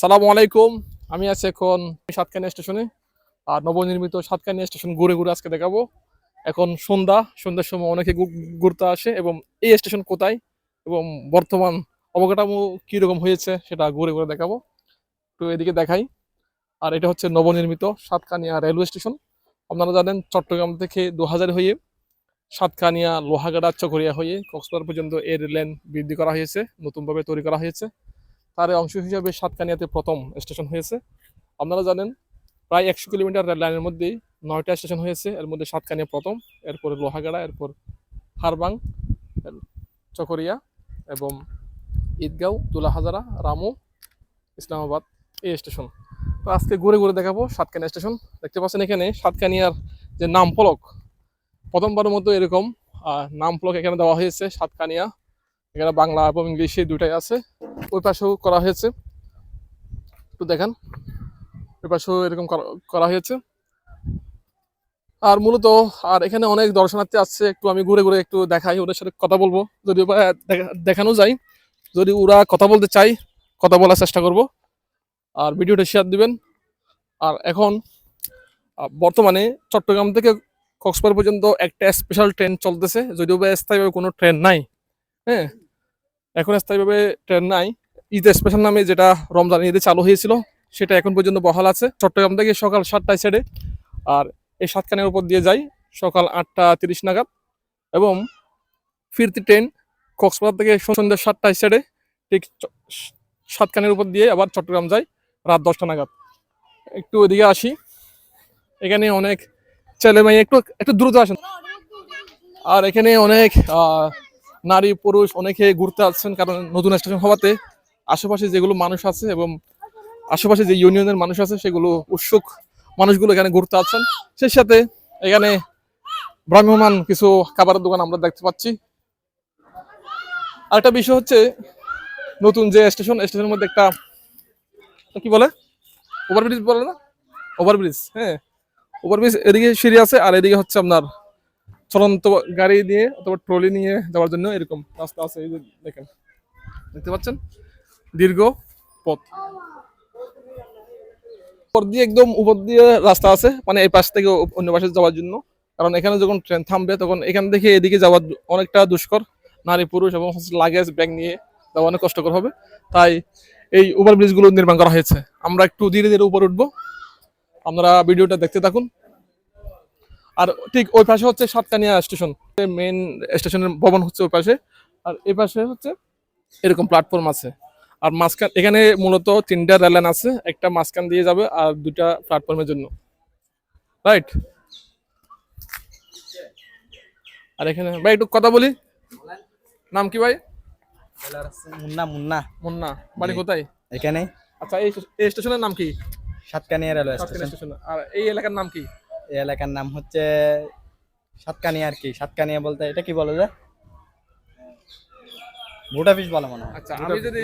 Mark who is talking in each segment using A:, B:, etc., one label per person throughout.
A: সালামু আলাইকুম। আমি আছি এখন সাতকানিয়া স্টেশনে, আর নবনির্মিত সাতকানিয়া স্টেশন ঘুরে ঘুরে আজকে দেখাবো। এখন সন্ধ্যা, সন্ধ্যার সময় অনেকে ঘুরতে আসে, এবং এই স্টেশন কোথায় এবং বর্তমান অবকাঠামো কীরকম হয়েছে সেটা ঘুরে ঘুরে দেখাবো। তো এদিকে দেখাই। আর এটা হচ্ছে নবনির্মিত সাতকানিয়া রেলওয়ে স্টেশন। আপনারা জানেন, চট্টগ্রাম থেকে দু হাজার হয়ে সাতকানিয়া লোহাগাড়া চকরিয়া হয়ে কক্সবাজার পর্যন্ত এর লেন বৃদ্ধি করা হয়েছে, নতুনভাবে তৈরি করা হয়েছে। তার অংশ হিসাবে সাতকানিয়াতে প্রথম স্টেশন হয়েছে। আপনারা জানেন, প্রায় একশো কিলোমিটার রেল লাইনের মধ্যেই নয়টা স্টেশন হয়েছে। এর মধ্যে সাতকানিয়া প্রথম, এরপরে লোহাগাড়া, এরপর হারবাং, চকরিয়া এবং ঈদগাঁও, দুলাহাজারা, রামু, ইসলামাবাদ এই স্টেশন। তো আজকে ঘুরে ঘুরে দেখাবো সাতকানিয়া স্টেশন। দেখতে পাচ্ছেন এখানে সাতকানিয়ার যে নাম ফলক প্রথমবারের মতো এরকম নাম ফলক এখানে দেওয়া হয়েছে সাতকানিয়া এখানে বাংলা এবং ইংলিশে দুটাই আছে। ওই পাশেও করা হয়েছে। একটু দেখেন, ওই পাশেও এরকম করা- হয়েছে। আর মূলত, আর এখানে অনেক দর্শনার্থী আসছে, একটু আমি ঘুরে ঘুরে একটু দেখাই, ওদের সাথে কথা বলব। যদি দেখানো যায়, যদি ওরা কথা বলতে চাই কথা বলার চেষ্টা করব। আর ভিডিওটা শেয়ার দিবেন। আর এখন বর্তমানে চট্টগ্রাম থেকে কক্সবাজার পর্যন্ত একটা স্পেশাল ট্রেন চলতেছে, যদিও বা স্থায়ীভাবে কোনো ট্রেন নাই। হ্যাঁ এখন স্থায়ীভাবে ট্রেন নাই। ঈদ স্পেশাল নামে যেটা রমজান ঈদে চালু হয়েছিল, সেটা এখন পর্যন্ত বহাল আছে। চট্টগ্রাম থেকে সকাল সাতটায় ছেড়ে আর এই সাতখানের উপর দিয়ে যাই, সকাল আটটা তিরিশ নাগাদ। এবং ফিরতি ট্রেন কক্সবাজার থেকে সন্ধ্যা সাতটায় ছেড়ে ঠিক সাতখানের উপর দিয়ে আবার চট্টগ্রাম যাই, রাত দশটা নাগাদ। একটু ওইদিকে আসি। এখানে অনেক ছেলে মেয়ে একটু একটু দ্রুত আসেন। আর এখানে অনেক নারী, পুরুষ অনেকে ঘুরতে আসছেন কারণ নতুন স্টেশন হওয়াতে আশেপাশে যেগুলো মানুষ আছে এবং আশেপাশে যে ইউনিয়নের মানুষ আছে, সেগুলো উৎসুক মানুষগুলো এখানে ঘুরতে আসছেন। সেই সাথে এখানে ভ্রাম্যমান কিছু খাবারের দোকান আমরা দেখতে পাচ্ছি। আরেকটা বিষয় হচ্ছে নতুন যে স্টেশন, স্টেশনের মধ্যে একটা, কি বলে? ওভারব্রিজ বলে না? ওভারব্রিজ হ্যাঁ। ওভারব্রিজ এদিকে সিঁড়ি আছে আর এদিকে হচ্ছে আপনার চলন্ত গাড়ি নিয়ে অথবা ট্রলি নিয়ে যাওয়ার জন্য এরকম রাস্তা আছে, এই যে দেখেন। দেখতে পাচ্ছেন? দীর্ঘ পথ। উপর দিয়ে একদম উপর দিয়ে রাস্তা আছে মানে এই পাশ থেকে অন্য পাশে যাওয়ার জন্য। কারণ এখানে যখন ট্রেন থামবে, তখন এখান থেকে এদিকে যাওয়া দু- অনেকটা দুষ্কর, নারী, পুরুষ এবং লাগেজ ব্যাগ নিয়ে যাওয়া অনেক কষ্টকর হবে। তাই এই ওভার ব্রিজগুলো নির্মাণ করা হয়েছে। আমরা একটু ধীরে ধীরে উপরে উঠবো। আপনারা ভিডিওটা দেখতে থাকুন। আর ঠিক ওই পাশে হচ্ছে সাতকানিয়া স্টেশন। মেন স্টেশনের ভবন হচ্ছে ওই পাশে। আর এই পাশে হচ্ছে এরকম প্ল্যাটফর্ম আছে। আর মাঝখান এখানে মূলত তিনটা রেল লাইন আছে। একটা মাঝখান দিয়ে যাবে আর দুটা প্ল্যাটফর্মের জন্য। রাইট আর এখানে ভাই একটু কথা বলি। নাম কি ভাই?
B: মুন্না মুন্না।
A: মুন্না। বাড়ি। কোথায়?
B: এখানে।
A: আচ্ছা এই স্টেশনের নাম কি?
B: সাতকানিয়া রেলওয়ে স্টেশন
A: আর এই এলাকার নাম কি?
B: এই এলাকার নাম হচ্ছে সাতকানিয়া আর কি। সাতকানিয়া বলতে এটা কি বলে যে? ভুটা ফিস বলে মনে হয়।
A: আচ্ছা আমি যদি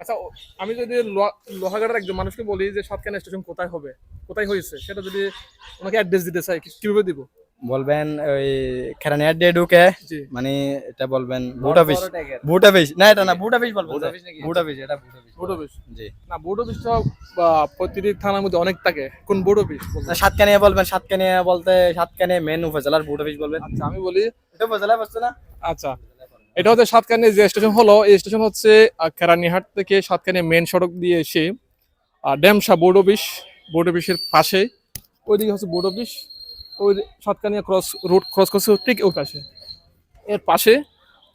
A: আচ্ছা আমি যদি লোহা- লোহাগাড়ার একজন মানুষকে বলি যে সাতকানিয়া স্টেশন কোথায় হবে কোথায় হয়েছে সেটা যদি ওনাকে অ্যাড্রেস দিতে চাই কীভাবে দিব?
B: বলবেন ওই খেরানিয়ার ডে ঢুকে মানে এটা বলবেন ভুটা ফিস ভুটা ফিস না এটা না ভুটা ফিস বলবেন ভুটা ফিস এটা
A: বোর্ড অফিস
B: জি।
A: না বোর্ড অফিসটা বা প্রতিটি থানার মধ্যে অনেক থাকে। কোন বোর্ড অফিস
B: সাতকানিয়া বলবেন সাতকানিয়া বলতে সাতকানিয়া মেন উপজেলার ভুটা ফিস বলবেন।
A: আচ্ছা আমি বলি
B: এটা উপজেলা বলছে না?
A: আচ্ছা এটা হচ্ছে সাতকানিয়া যে স্টেশন হলো এই স্টেশন হচ্ছে আহ, কেরানীহাট থেকে সাতকানিয়া মেন সড়ক দিয়ে এসে ড্যামসা বোর্ড অফিস বোর্ড অফিসের পাশে ওইদিকে হচ্ছে বোর্ড অফিস ওই সাতকানিয়া ক্রস রোড ক্রস করছে ঠিক ওই পাশে। এর পাশে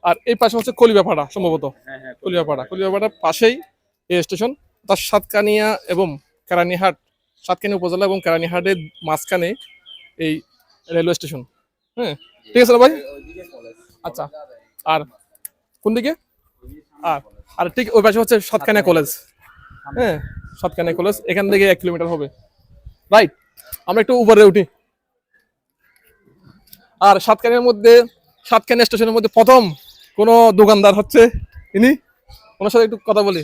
A: আর এই পাশে হচ্ছে কলিবাপাড়া সম্ভবত।
B: হ্যাঁ হ্যাঁ
A: কলিয়াপাড়া কলিয়াপাড়ার পাশেই এই স্টেশন তার সাতকানিয়া এবং কেরানীহাট সাতকানিয়া উপজেলা এবং কেরানীহাটের মাঝখানে এই রেলওয়ে স্টেশন হ্যাঁ ঠিক আছে ভাই? আচ্ছা আর কোন দিকে? আর আর ঠিক ওই পাশে হচ্ছে সাতকানিয়া কলেজ হ্যাঁ সাতকানিয়া কলেজ এখান থেকে এক কিলোমিটার হবে। রাইট আমরা একটু উপরে উঠি। আর সাতকানিয়ার মধ্যে সাতকানিয়া স্টেশনের মধ্যে প্রথম কোন দোকানদার হচ্ছে ইনি। ওনার সাথে একটু কথা বলি।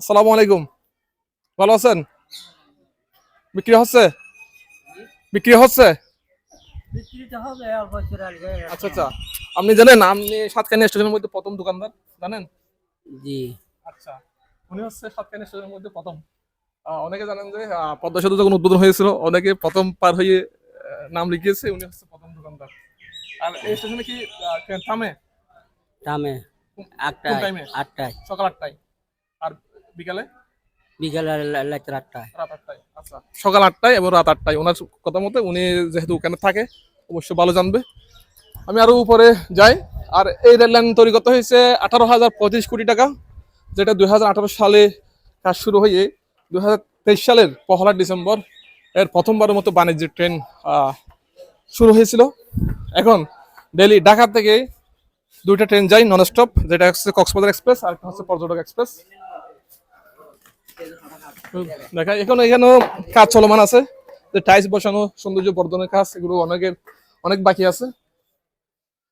A: আসসালামু আলাইকুম। ভালো আছেন? বিক্রি হচ্ছে? বিক্রি হচ্ছে? আচ্ছা আচ্ছা। আপনি জানেন আপনি সাতকানিয়া স্টেশনের মধ্যে প্রথম দোকানদার জানেন?
C: জি।
A: আচ্ছা। উনি হচ্ছে সাতকানি স্টেশনের মধ্যে প্রথম। অনেকে জানেন যে পদ্মা সেতু যখন উদ্বোধন হয়েছিল অনেকে প্রথম পার হয়ে নাম লিখিয়েছে উনি হচ্ছে প্রথম দোকানদার। আর এই স্টেশনে কি থামে? কোন
C: আটটায় আটটায়।
A: সকাল আটটায়। আর বিকালে?
C: বিকেল রাত্রে আটটায়।
A: রাত আটটায় আচ্ছা। সকাল আটটায় এবং রাত আটটায়। ওনার কথা মতে উনি যেহেতু ওখানে থাকে অবশ্যই ভালো জানবে। আমি আরও উপরে যাই। আর এই রেল লাইন তৈরি করতে হয়েছে আঠারো হাজার পঁচিশ কোটি টাকা যেটা দুই হাজার আঠারো সালে কাজ শুরু হয়ে দুই হাজার তেইশ সালের পহলা ডিসেম্বর এর প্রথমবারের মতো বাণিজ্যিক ট্রেন শুরু হয়েছিল। এখন ডেলি ঢাকা থেকে দুইটা ট্রেন যায় নন স্টপ যেটা হচ্ছে কক্সবাজার এক্সপ্রেস আর একটা হচ্ছে পর্যটক এক্সপ্রেস। দেখা এখন এখানেও কাজ চলমান আছে। যে টাইলস বসানো, সৌন্দর্য বর্ধনের কাজ, এগুলো অনেকের অনেক বাকি আছে।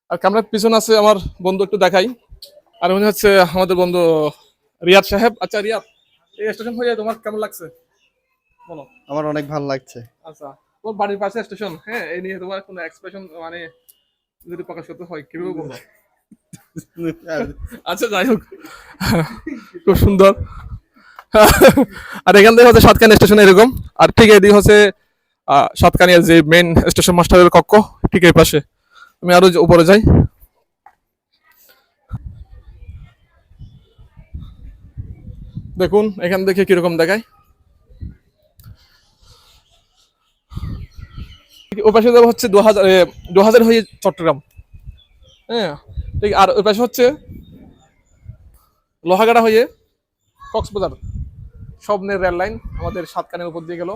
A: আর ক্যামেরার পিছনে আছে আমার বন্ধু, একটু দেখাই। আর উনি হচ্ছে আমাদের বন্ধু রিয়াদ সাহেব। আচ্ছা রিয়াদ, এই স্টেশন হয়ে যায় তোমার কেমন লাগছে? বলো।
B: আমার অনেক ভালো লাগছে।
A: আচ্ছা তোর বাড়ির পাশে স্টেশন হ্যাঁ এই নিয়ে তোমার কোনো এক্সপ্রেশন মানে যদি প্রকাশ করতে হয় কীভাবে বলব? আচ্ছা যাই হোক। খুব সুন্দর। আর এখান থেকে হচ্ছে সাতকানি স্টেশন এরকম। আর ঠিক এদিকে হচ্ছে সাতকানিয়ার যে মেন স্টেশন মাস্টারের কক্ষ ঠিক এই পাশে। আমি আরও উপরে যাই। দেখুন এখান থেকে কীরকম দেখায়। ওই পাশে যাব হচ্ছে দু হাজার দু হাজার হয়ে চট্টগ্রাম। হ্যাঁ ঠিক আর ওই পাশে হচ্ছে লোহাগাড়া হয়ে কক্সবাজার। স্বপ্নের রেল লাইন আমাদের সাতকানের উপর দিয়ে গেল।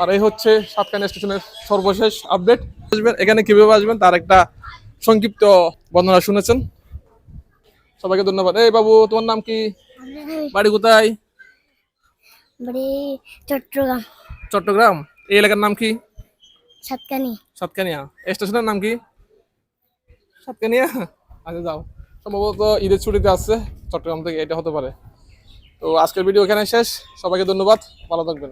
A: আর এই হচ্ছে সাতকানি স্টেশনের সর্বশেষ আপডেট। আসবেন এখানে কীভাবে আসবেন তার একটা সংক্ষিপ্ত বর্ণনা শুনেছেন। সবাইকে ধন্যবাদ। এই বাবু তোমার নাম কি? বাড়ি কোথায়?
D: চট্টগ্রাম।
A: চট্টগ্রাম। এই এলাকার নাম কি?
D: সাতকানি।
A: সাতকানিয়া। স্টেশনের নাম কি? সাতকানিয়া? আচ্ছা যাও। সম্ভবত ঈদের ছুটিতে আসছে চট্টগ্রাম থেকে, এটা হতে পারে। তো আজকের ভিডিও এখানে শেষ। সবাইকে ধন্যবাদ। ভালো থাকবেন।